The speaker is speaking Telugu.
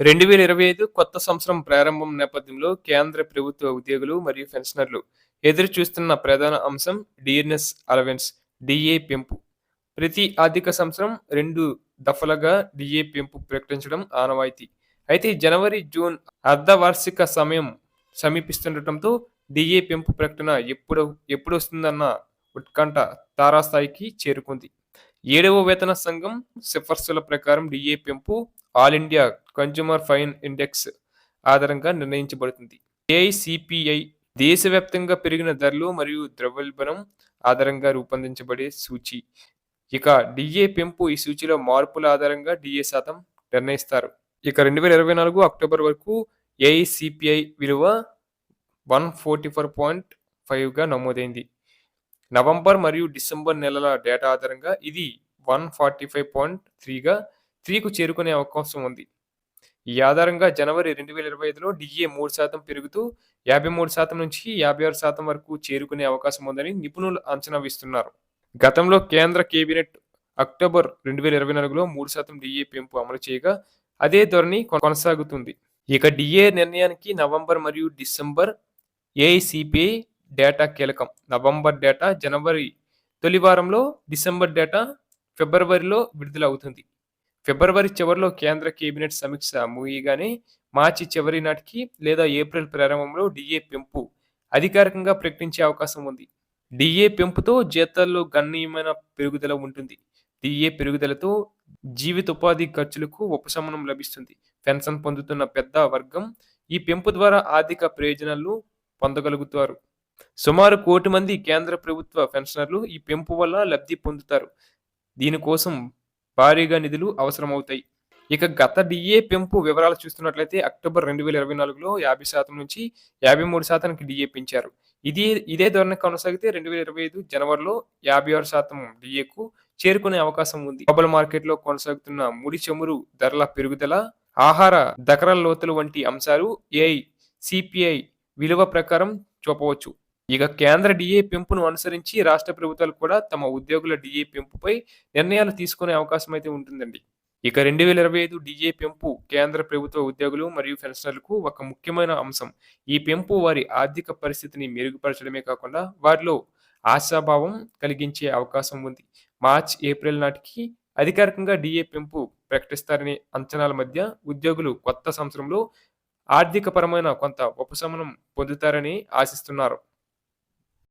రెండు వేల ఇరవై ఐదు కొత్త సంవత్సరం ప్రారంభం నేపథ్యంలో కేంద్ర ప్రభుత్వ ఉద్యోగులు మరియు పెన్షనర్లు ఎదురు చూస్తున్న ప్రధాన అంశం డిఎన్ఎస్ అలవెన్స్ డిఏ పెంపు. ప్రతి ఆర్థిక సంవత్సరం రెండు దఫలుగా డిఏ పెంపు ప్రకటించడం ఆనవాయితీ. అయితే జనవరి జూన్ అర్ధవార్షిక సమయం సమీపిస్తుండటంతో డిఏ పెంపు ప్రకటన ఎప్పుడు ఎప్పుడు వస్తుందన్న ఉత్కంఠ తారాస్థాయికి చేరుకుంది. ఏడవ వేతన సంఘం సిఫార్సుల ప్రకారం డిఏ పెంపు all India consumer fine index ఆధారంగా నిర్ణయించబడుతుంది. ఏఐసిపిఐ దేశవ్యాప్తంగా పెరిగిన ధరలు మరియు ద్రవ్యోల్బణం ఆధారంగా రూపొందించబడే సూచి. ఇక డిఏ పెంపు ఈ సూచిలో మార్పుల ఆధారంగా డిఏ శాతం నిర్ణయిస్తారు. ఇక రెండు వేల ఇరవై నాలుగు అక్టోబర్ వరకు ఏఐసిపిఐ విలువ వన్ ఫోర్టీ ఫోర్ పాయింట్ ఫైవ్గా నమోదైంది. నవంబర్ మరియు డిసెంబర్ నెలల డేటా ఆధారంగా ఇది వన్ ఫార్టీ ఫైవ్ పాయింట్ త్రీగా త్రీకు చేరుకునే అవకాశం ఉంది. ఈ ఆధారంగా జనవరి రెండు వేల ఇరవై ఐదులో డిఏ మూడు శాతం పెరుగుతూ యాభై మూడు శాతం నుంచి యాభై ఆరు శాతం వరకు చేరుకునే అవకాశం ఉందని నిపుణులు అంచనా వేస్తున్నారు. గతంలో కేంద్ర కేబినెట్ అక్టోబర్ రెండు వేల ఇరవై నాలుగులో మూడు శాతం డిఏ పెంపు అమలు చేయగా అదే ధోరణి కొనసాగుతుంది. ఇక డిఏ నిర్ణయానికి నవంబర్ మరియు డిసెంబర్ ఏఐసిపిఐ డేటా కీలకం. నవంబర్ డేటా జనవరి తొలి వారంలో డిసెంబర్ డేటా ఫిబ్రవరిలో విడుదల అవుతుంది ఫిబ్రవరి చివరిలో కేంద్ర కేబినెట్ సమీక్ష ముగియగానే మార్చి చివరి నాటికి లేదా ఏప్రిల్ ప్రారంభంలో డిఏ పెంపు అధికారికంగా ప్రకటించే అవకాశం ఉంది. డిఏ పెంపుతో జీతాల్లో గణనీయమైన పెరుగుదల ఉంటుంది. డిఏ పెరుగుదలతో జీవితోపాధి ఖర్చులకు ఉపశమనం లభిస్తుంది. పెన్షన్ పొందుతున్న పెద్ద వర్గం ఈ పెంపు ద్వారా ఆర్థిక ప్రయోజనాలు పొందగలుగుతారు. సుమారు కోటి మంది కేంద్ర ప్రభుత్వ పెన్షనర్లు ఈ పెంపు వల్ల లబ్ధి పొందుతారు. దీనికోసం భారీగా నిధులు అవసరమవుతాయి. ఇక గత డిఏ పెంపు వివరాలు చూస్తున్నట్లయితే అక్టోబర్ రెండు వేల ఇరవై నాలుగులో యాభై శాతం నుంచి యాభై మూడు శాతానికి డిఏ పెంచారు. ఇది ఇదే ధోరణి కొనసాగితే రెండు వేల ఇరవై ఐదు జనవరిలో యాభై ఆరు శాతం డిఏకు చేరుకునే అవకాశం ఉంది. గ్లోబల్ మార్కెట్లో కొనసాగుతున్న ముడి చమురు ధరల పెరుగుదల ఆహార దకరల లోతులు వంటి అంశాలు ఏఐ సిపిఐ విలువ ప్రకారం చూపవచ్చు. ఇక కేంద్ర డిఏ పెంపును అనుసరించి రాష్ట్ర ప్రభుత్వాలు కూడా తమ ఉద్యోగుల డిఏ పెంపుపై నిర్ణయాలు తీసుకునే అవకాశం అయితే ఉంటుందండి. ఇక రెండు వేల ఇరవై ఐదు డిఏ పెంపు కేంద్ర ప్రభుత్వ ఉద్యోగులు మరియు పెన్షనర్లకు ఒక ముఖ్యమైన అంశం. ఈ పెంపు వారి ఆర్థిక పరిస్థితిని మెరుగుపరచడమే కాకుండా వారిలో ఆశాభావం కలిగించే అవకాశం ఉంది. మార్చ్ ఏప్రిల్ నాటికి అధికారికంగా డిఏ పెంపు ప్రకటిస్తారనే అంచనాల మధ్య ఉద్యోగులు కొత్త సంవత్సరంలో ఆర్థిక పరమైన కొంత ఉపశమనం పొందుతారని ఆశిస్తున్నారు.